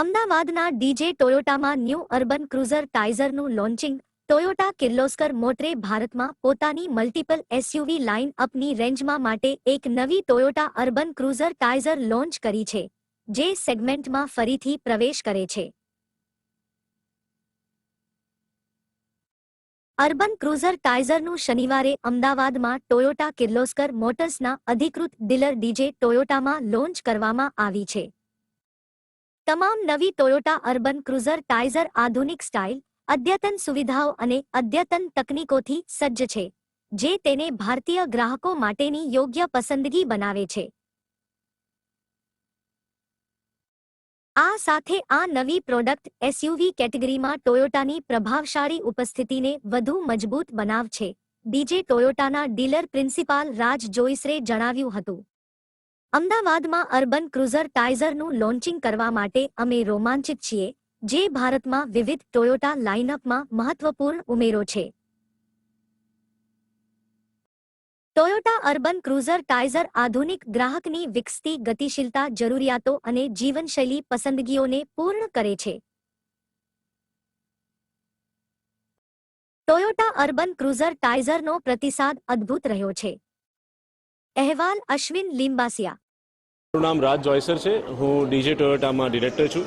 અમદાવાદના ડીજે ટોયોટામાં new urban cruiser ટાઇઝરનું લોન્ચિંગ, ટોયોટા કિર્લોસ્કર મોટરે ભારતમાં પોતાની મલ્ટિપલ એસયુવી લાઇન અપની રેન્જમાં માટે એક નવી Toyota urban cruiser Taisor launch કરી છે, જે સેગમેન્ટમાં ફરીથી પ્રવેશ કરે છે. અર્બન ક્રુઝર ટાઇઝરનું શનિવારે અમદાવાદમાં ટોયોટા કિર્લોસ્કર મોટર્સના અધિકૃત ડીલર ડીજે ટોયોટામાં લોન્ચ કરવામાં આવી છે. તમામ નવી ટોયોટા અર્બન ક્રુઝર ટાઇઝર આધુનિક સ્ટાઇલ, અદ્યતન સુવિધાઓ અને અદ્યતન તકનીકોથી સજ્જ છે, જે તેને ભારતીય ગ્રાહકો માટેની યોગ્ય પસંદગી બનાવે છે. આ સાથે આ નવી પ્રોડક્ટ એસયુવી કેટેગરીમાં ટોયોટાની પ્રભાવશાળી ઉપસ્થિતિને વધુ મજબૂત બનાવશે, ડીજે ટોયોટાના ડીલર પ્રિન્સિપાલ રાજ જોઈસરે જણાવ્યું હતું. અમદાવાદમાં અર્બન ક્રુઝર ટાઇઝરનું લોન્ચિંગ કરવા માટે અમે રોમાંચિત છીએ, જે ભારતમાં વિવિધ ટોયોટા લાઇનઅપમાં મહત્વપૂર્ણ ઉમેરો છે. ટોયોટા અર્બન ક્રુઝર ટાઇઝર આધુનિક ગ્રાહકની વિકસતી ગતિશીલતા, જરૂરિયાતો અને જીવનશૈલી પસંદગીઓને પૂર્ણ કરે છે. ટોયોટા અર્બન ક્રુઝર ટાઇઝરનો પ્રતિસાદ અદ્ભુત રહ્યો છે. અહેવાલ અશ્વિન લિંબાસિયા મારું નામ રાજ જોયસર છે. હું ડીજે ટોયોટામાં ડિરેક્ટર છું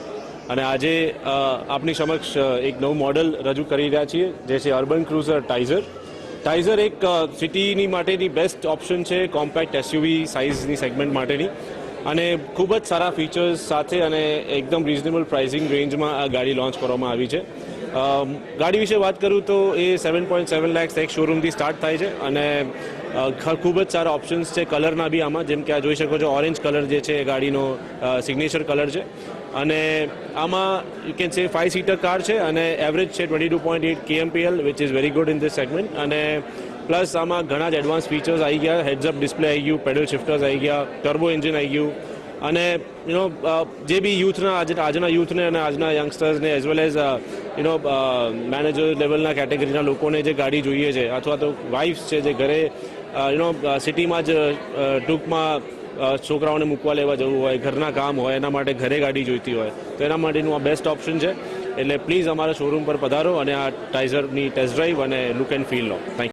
અને આજે આપની સમક્ષ એક નવું મોડલ રજૂ કરી રહ્યા છીએ, જે છે અર્બન ક્રુઝર ટાઇઝર ટાઇઝર એક સિટીની માટેની બેસ્ટ ઓપ્શન છે કોમ્પેક્ટ એસયુવી સાઇઝની સેગમેન્ટ માટેની. અને ખૂબ જ સારા ફીચર્સ સાથે અને એકદમ રિઝનેબલ પ્રાઇઝિંગ રેન્જમાં આ ગાડી લોન્ચ કરવામાં આવી છે. ગાડી વિશે વાત કરું તો એ સેવન પોઈન્ટ સેવન લેક્સ એક શોરૂમથી સ્ટાર્ટ થાય છે અને ખૂબ જ સારા ઓપ્શન્સ છે કલરના બી આમાં. જેમ કે આ જોઈ શકો છો ઓરેન્જ કલર જે છે એ ગાડીનો સિગ્નેચર કલર છે. અને આમાં you can say five seater car છે અને એવરેજ છે twenty two point eight KMPL which is very good in this segment અને પ્લસ આમાં ઘણા જ એડવાન્સ ફીચર્સ આવી ગયા. હેડ્સ અપ ડિસ્પ્લે આવી ગયું પેડલ શિફ્ટર્સ આવી ગયા ટર્બો એન્જિન આવી ગયું. અને યુ નો જે બી યુથના આજે, આજના યુથને અને આજના યંગસ્ટર્સને as well as you know manager લેવલના કેટેગરીના લોકોને જે ગાડી જોઈએ છે, અથવા તો વાઇફ્સ છે જે ઘરે યુ નો સિટીમાં જ ટૂંકમાં છોકરાઓને મૂકવા લેવા જવું હોય, ઘરના કામ હોય, એના માટે ઘરે ગાડી જોઈતી હોય, તો એના માટેનું આ બેસ્ટ ઓપ્શન છે. એટલે પ્લીઝ અમારા શોરૂમ પર પધારો અને આ ટાઇઝરની ટેસ્ટ ડ્રાઈવ અને લુક એન્ડ ફીલ લો. થેન્ક